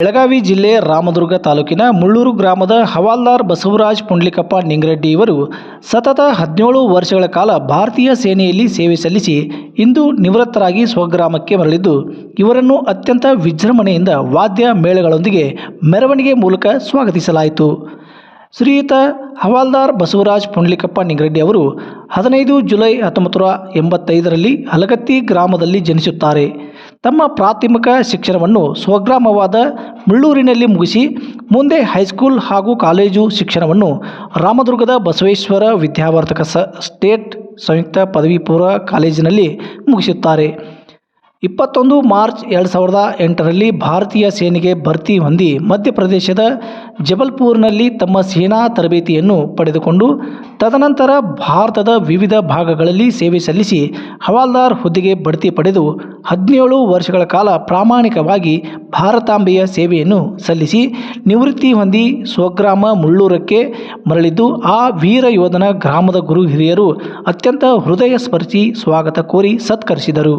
ಬೆಳಗಾವಿ ಜಿಲ್ಲೆ ರಾಮದುರ್ಗ ತಾಲೂಕಿನ ಮುಳ್ಳೂರು ಗ್ರಾಮದ ಹವಾಲ್ದಾರ್ ಬಸವರಾಜ್ ಪುಂಡ್ಲಿಕಪ್ಪ ನಿಂಗರೆಡ್ಡಿ ಇವರು ಸತತ ಹದಿನೇಳು ವರ್ಷಗಳ ಕಾಲ ಭಾರತೀಯ ಸೇನೆಯಲ್ಲಿ ಸೇವೆ ಸಲ್ಲಿಸಿ ಇಂದು ನಿವೃತ್ತರಾಗಿ ಸ್ವಗ್ರಾಮಕ್ಕೆ ಮರಳಿದ್ದು, ಇವರನ್ನು ಅತ್ಯಂತ ವಿಜೃಂಭಣೆಯಿಂದ ವಾದ್ಯ ಮೇಳಗಳೊಂದಿಗೆ ಮೆರವಣಿಗೆ ಮೂಲಕ ಸ್ವಾಗತಿಸಲಾಯಿತು. ಶ್ರೀಯುತ ಹವಾಲ್ದಾರ್ ಬಸವರಾಜ್ ಪುಂಡ್ಲಿಕಪ್ಪ ನಿಂಗರೆಡ್ಡಿ ಅವರು ಹದಿನೈದು ಜುಲೈ ಹತ್ತೊಂಬತ್ತು ನೂರ ಎಂಬತ್ತೈದರಲ್ಲಿ ಹಲಗತ್ತಿ ಗ್ರಾಮದಲ್ಲಿ ಜನಿಸುತ್ತಾರೆ. ತಮ್ಮ ಪ್ರಾಥಮಿಕ ಶಿಕ್ಷಣವನ್ನು ಸ್ವಗ್ರಾಮವಾದ ಮುಳ್ಳೂರಿನಲ್ಲಿ ಮುಗಿಸಿ ಮುಂದೆ ಹೈಸ್ಕೂಲ್ ಹಾಗೂ ಕಾಲೇಜು ಶಿಕ್ಷಣವನ್ನು ರಾಮದುರ್ಗದ ಬಸವೇಶ್ವರ ವಿದ್ಯಾವರ್ಧಕ ಸ, ಸ್ಟೇಟ್ ಸಂಯುಕ್ತ ಪದವಿ ಪೂರ್ವ ಕಾಲೇಜಿನಲ್ಲಿ ಮುಗಿಸುತ್ತಾರೆ. ಇಪ್ಪತ್ತೊಂದು ಮಾರ್ಚ್ ಎರಡು ಸಾವಿರದ ಎಂಟರಲ್ಲಿ ಭಾರತೀಯ ಸೇನೆಗೆ ಭರ್ತಿ ಹೊಂದಿ ಮಧ್ಯಪ್ರದೇಶದ ಜಬಲ್ಪುರ್ನಲ್ಲಿ ತಮ್ಮ ಸೇನಾ ತರಬೇತಿಯನ್ನು ಪಡೆದುಕೊಂಡು, ತದನಂತರ ಭಾರತದ ವಿವಿಧ ಭಾಗಗಳಲ್ಲಿ ಸೇವೆ ಸಲ್ಲಿಸಿ ಹವಾಲ್ದಾರ್ ಹುದ್ದೆಗೆ ಬಡ್ತಿ ಪಡೆದು ಹದಿನೇಳು ವರ್ಷಗಳ ಕಾಲ ಪ್ರಾಮಾಣಿಕವಾಗಿ ಭಾರತಾಂಬೆಯ ಸೇವೆಯನ್ನು ಸಲ್ಲಿಸಿ ನಿವೃತ್ತಿ ಹೊಂದಿ ಸ್ವಗ್ರಾಮ ಮುಳ್ಳೂರಕ್ಕೆ ಮರಳಿದ್ದು, ಆ ವೀರ ಯೋಧನ ಗ್ರಾಮದ ಗುರು ಹಿರಿಯರು ಅತ್ಯಂತ ಹೃದಯ ಸ್ಪರ್ಶಿ ಸ್ವಾಗತ ಕೋರಿ ಸತ್ಕರಿಸಿದರು.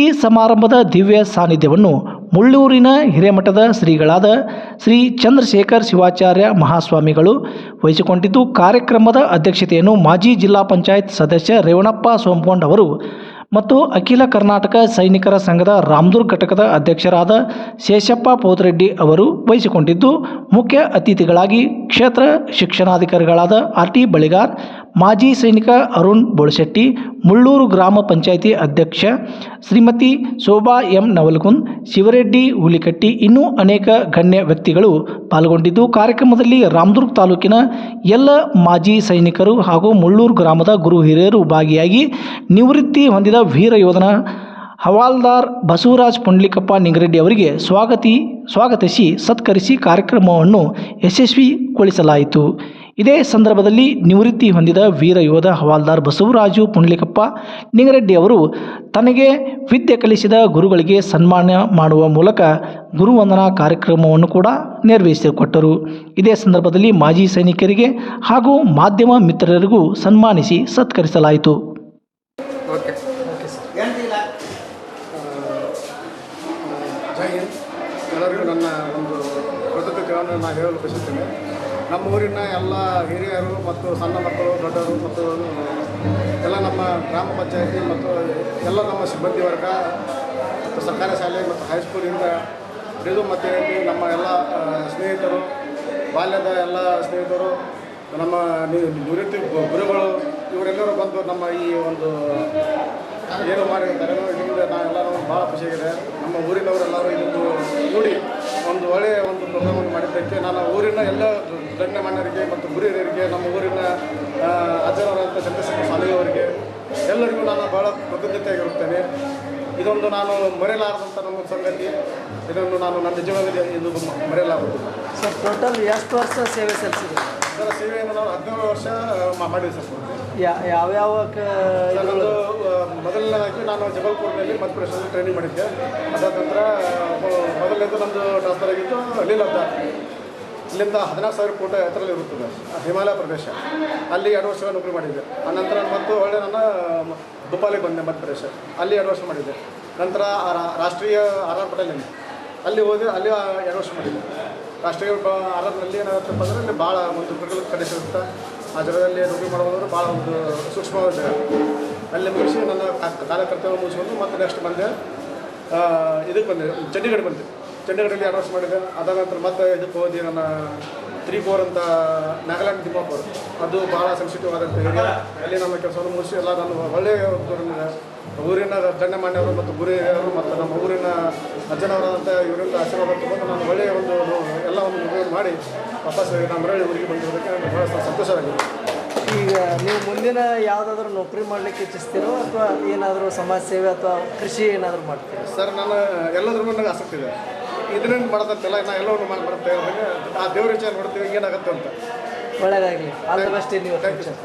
ಈ ಸಮಾರಂಭದ ದಿವ್ಯ ಸಾನ್ನಿಧ್ಯವನ್ನು ಮುಳ್ಳೂರಿನ ಹಿರೇಮಠದ ಶ್ರೀಗಳಾದ ಶ್ರೀ ಚಂದ್ರಶೇಖರ್ ಶಿವಾಚಾರ್ಯ ಮಹಾಸ್ವಾಮಿಗಳು ವಹಿಸಿಕೊಂಡಿದ್ದು, ಕಾರ್ಯಕ್ರಮದ ಅಧ್ಯಕ್ಷತೆಯನ್ನು ಮಾಜಿ ಜಿಲ್ಲಾ ಪಂಚಾಯತ್ ಸದಸ್ಯ ರೇವಣಪ್ಪ ಸೋಮಗೊಂಡ್ ಅವರು ಮತ್ತು ಅಖಿಲ ಕರ್ನಾಟಕ ಸೈನಿಕರ ಸಂಘದ ರಾಮದುರ್ಗ್ ಘಟಕದ ಅಧ್ಯಕ್ಷರಾದ ಶೇಷಪ್ಪ ಪೋತರೆಡ್ಡಿ ಅವರು ವಹಿಸಿಕೊಂಡಿದ್ದು, ಮುಖ್ಯ ಅತಿಥಿಗಳಾಗಿ ಕ್ಷೇತ್ರ ಶಿಕ್ಷಣಾಧಿಕಾರಿಗಳಾದ ಆರ್ ಟಿ ಬಳಿಗಾರ್ ಮಾಜಿ ಸೈನಿಕ ಅರುಣ್ ಬೋಳಶೆಟ್ಟಿ ಮುಳ್ಳೂರು ಗ್ರಾಮ ಪಂಚಾಯಿತಿ ಅಧ್ಯಕ್ಷ ಶ್ರೀಮತಿ ಶೋಭಾ ಎಂ ನವಲ್ಗುಂದ್, ಶಿವರೆಡ್ಡಿ ಹುಲಿಕಟ್ಟಿ ಇನ್ನೂ ಅನೇಕ ಗಣ್ಯ ವ್ಯಕ್ತಿಗಳು ಪಾಲ್ಗೊಂಡಿದ್ದು, ಕಾರ್ಯಕ್ರಮದಲ್ಲಿ ರಾಮದುರ್ಗ ತಾಲೂಕಿನ ಎಲ್ಲ ಮಾಜಿ ಸೈನಿಕರು ಹಾಗೂ ಮುಳ್ಳೂರು ಗ್ರಾಮದ ಗುರು ಹಿರಿಯರು ಭಾಗಿಯಾಗಿ ನಿವೃತ್ತಿ ಹೊಂದಿದ ವೀರ ಯೋಧನ ಹವಾಲ್ದಾರ್ ಬಸವರಾಜ್ ಪುಂಡ್ಲಿಕಪ್ಪ ನಿಂಗರೆಡ್ಡಿ ಅವರಿಗೆ ಸ್ವಾಗತಿ, ಸ್ವಾಗತಿಸಿ, ಸತ್ಕರಿಸಿ ಕಾರ್ಯಕ್ರಮವನ್ನು ಯಶಸ್ವಿಗೊಳಿಸಲಾಯಿತು. ಇದೇ ಸಂದರ್ಭದಲ್ಲಿ ನಿವೃತ್ತಿ ಹೊಂದಿದ ವೀರ ಯೋಧ ಹವಾಲ್ದಾರ್ ಬಸವರಾಜು ಪುಂಡ್ಲಿಕಪ್ಪ ನಿಂಗರೆಡ್ಡಿ ಅವರು ತನಗೆ ವಿದ್ಯೆ ಕಲಿಸಿದ ಗುರುಗಳಿಗೆ ಸನ್ಮಾನ ಮಾಡುವ ಮೂಲಕ ಗುರುವಂದನಾ ಕಾರ್ಯಕ್ರಮವನ್ನು ಕೂಡ ನೆರವೇರಿಸಿಕೊಟ್ಟರು. ಇದೇ ಸಂದರ್ಭದಲ್ಲಿ ಮಾಜಿ ಸೈನಿಕರಿಗೆ ಹಾಗೂ ಮಾಧ್ಯಮ ಮಿತ್ರರಿಗೂ ಸನ್ಮಾನಿಸಿ ಸತ್ಕರಿಸಲಾಯಿತು. ಎಲ್ಲರಿಗೂ ನನ್ನ ಒಂದು ಕೃತಜ್ಞತೆಗಳನ್ನು ನಾನು ಹೇಳಲು ಬಯಸುತ್ತೇನೆ. ನಮ್ಮ ಊರಿನ ಎಲ್ಲ ಹಿರಿಯರು ಮತ್ತು ಸಣ್ಣ ಮಕ್ಕಳು, ದೊಡ್ಡವರು ಮತ್ತು ಎಲ್ಲ ನಮ್ಮ ಗ್ರಾಮ ಪಂಚಾಯತಿ ಮತ್ತು ಎಲ್ಲ ನಮ್ಮ ಸಿಬ್ಬಂದಿ ವರ್ಗ ಮತ್ತು ಸರ್ಕಾರಿ ಶಾಲೆ ಮತ್ತು ಹೈಸ್ಕೂಲಿಂದ ಹಿಡಿದು ಮತ್ತು ನಮ್ಮ ಎಲ್ಲ ಸ್ನೇಹಿತರು, ಬಾಲ್ಯದ ಎಲ್ಲ ಸ್ನೇಹಿತರು, ನಮ್ಮ ನಿವೃತ್ತಿ ಗುರುಗಳು, ಇವರೆಲ್ಲರೂ ಬಂದು ನಮ್ಮ ಈ ಒಂದು ಏನು ಮಾಡಿರ್ತಾರೆ ಇದರಿಂದ ನಾವೆಲ್ಲರೂ ಭಾಳ ಖುಷಿಯಾಗಿದೆ. ನಮ್ಮ ಊರಿನವರೆಲ್ಲರೂ ಇದೊಂದು ನೋಡಿ ಒಂದು ಒಳ್ಳೆಯ ಒಂದು ಪ್ರೋಗ್ರಾಮನ್ನು ಮಾಡಿದ್ದಕ್ಕೆ ನಾನು ಊರಿನ ಎಲ್ಲ ಗಣ್ಯಮಾನ್ಯರಿಗೆ ಮತ್ತು ಗುರಿಯರಿಗೆ ನಮ್ಮ ಊರಿನ ಆ, ಚಂದ್ರಶೇಖರ್ ಸ್ವಾಮಿಯವರಿಗೆ ಎಲ್ಲರಿಗೂ ನಾನು ಭಾಳ ಕೃತಜ್ಞತೆಯಾಗಿರುತ್ತೇನೆ. ಇದೊಂದು ನಾನು ಮರೆಯಲಾರದಂಥ ನಮ್ಮ ಸಂಗತಿ. ಇದೊಂದು ನಾನು ನನ್ನ ಜೀವನದಲ್ಲಿ ಇದು ಮರೆಯಲಾಗದು ಸರ್ ಟೋಟಲ್ ಎಷ್ಟು ವರ್ಷ ಸೇವೆ ಸಲ್ಲಿಸಿದೆ ಸರ್ ಸೇವೆಯನ್ನು ನಾವು ಹದಿನೇಳು ವರ್ಷ ಮಾ- ಮಾಡಿದೆ ಸರ್. ಯಾ ಯಾವ್ಯಾವ ಮೊದಲನೇದಾಗಿ ನಾನು ಜಬಲ್ಪುರ್ನಲ್ಲಿ ಮಧ್ಯಪ್ರದೇಶದಲ್ಲಿ ಟ್ರೈನಿಂಗ್ ಮಾಡಿದ್ದೆ. ಅದಾದ ನಂತರ ಮೊದಲನೇದು ನಮ್ಮದು ಟ್ರಾನ್ಸ್ಫರ್ ಆಗಿತ್ತು ಅಲ್ಲಿ ಲದ್ದಾಖ್ ಇಲ್ಲಿಂದ ಹದಿನಾಲ್ಕು ಸಾವಿರ ಫೋಟೋ ಎತ್ತರಲ್ಲಿ ಇರುತ್ತದೆ ಹಿಮಾಲಯ ಪ್ರದೇಶ. ಅಲ್ಲಿ ಎರಡು ವರ್ಷ ನೌಕರಿ ಮಾಡಿದ್ದೆ. ನಂತರ ಮತ್ತು ಒಳ್ಳೆ ನನ್ನ ದುಪಾಲಿಗೆ ಬಂದೆ ಮಧ್ಯಪ್ರದೇಶ ಅಲ್ಲಿ ಎರಡು ವರ್ಷ ಮಾಡಿದ್ದೆ. ನಂತರ ರಾಷ್ಟ್ರೀಯ ಆರ್ ಆರ್ ಅಲ್ಲಿ. ಹೋದೆ, ಅಲ್ಲಿ ಎರಡು ವರ್ಷ ಮಾಡಿದ್ದೆ. ರಾಷ್ಟ್ರೀಯ ಆರ್ ಆರ್ನಲ್ಲಿ ಏನಾಗುತ್ತಪ್ಪ ಅಂದರೆ ಅಲ್ಲಿ ಭಾಳ ಒಂದು ಪ್ರಗತಿ ಕಡಿಸಿರುತ್ತೆ ಆ ಜಾಗದಲ್ಲಿ ನೌಕರಿ ಮಾಡೋದಂದ್ರೆ ಭಾಳ ಒಂದು ಸೂಕ್ಷ್ಮವಾದ ಜಾಗ. ಅಲ್ಲಿ ಮುಗಿಸಿ ನನ್ನ ಕಾರ್ಯಕರ್ತರು ಮುಗಿಸ್ಕೊಂಡು ಮತ್ತೆ ನೆಕ್ಸ್ಟ್ ಬಂದೆ. ಇದಕ್ಕೆ ಬಂದೆ ಚಂಡೀಗಢ ಬಂದೆ. ಚಂಡೀಗಢಲ್ಲಿ ಅನೌನ್ಸ್ ಮಾಡಿದೆ. ಅದಾದ ನಂತರ ಮತ್ತೆ ಇದಕ್ಕೆ ಹೋದಿ ನನ್ನ ತ್ರೀ ಫೋರ್ ಅಂತ ನಾಗಾಲ್ಯಾಂಡ್ ತಿಮ್ಮಾಪುರ್ ಅದು ಭಾಳ ಸೆನ್ಸಿಟಿವ್ ಏರಿಯಾ ಅಲ್ಲಿ ನಮ್ಮ ಕೆಲಸವನ್ನು ಮುಗಿಸಿ ಎಲ್ಲ ನಾನು ಒಳ್ಳೆಯ ಊರಿನ ಗಣ್ಯಮಾನ್ಯವರು ಮತ್ತು ಗುರಿಯವರು ಮತ್ತು ನಮ್ಮ ಊರಿನ ಅಜ್ಜನವರಾದಂಥ ಇವರಿಂದ ಆಶೀರ್ವಾದ ತಗೊಂಡು ನಾನು ಒಳ್ಳೆಯ ಒಂದು ಎಲ್ಲ ಒಂದು ಮಾಡಿ ವಾಪಸ್ ನಾನು ಮರಳಿ ಊರಿಗೆ ಬಂದಿರೋದಕ್ಕೆ ನನಗೆ ಭಾಳ ಸಂತೋಷವಾಗಿದೆ. ಈಗ ನೀವು ಮುಂದಿನ ಯಾವುದಾದ್ರೂ ನೌಕರಿ ಮಾಡ್ಲಿಕ್ಕೆ ಇಚ್ಛಿಸ್ತೀರೋ ಅಥವಾ ಏನಾದರೂ ಸಮಾಜ ಸೇವೆ ಅಥವಾ ಕೃಷಿ ಏನಾದರೂ ಮಾಡ್ತೀರಾ? ಸರ್ ನಾನು ಎಲ್ಲದರ ಮೇಲೆ ನನಗೆ ಆಸಕ್ತಿ ಇದೆ. ಇದರಿಂದ ಮಾಡೋದಂತೆಲ್ಲ ನಾ ಎಲ್ಲವನ್ನು ಮಾಡಿ ಬರುತ್ತೆ. ಆ ದೇವ್ರ ವಿಚಾರ ನೋಡ್ತೀವಿ ಏನಾಗುತ್ತೆ ಅಂತ. ಒಳ್ಳೆಯದಾಗಲಿ ಆಲ್ ದ ಬೆಸ್ಟ್ ನೀವು ಥ್ಯಾಂಕ್ ಯು ಸರ್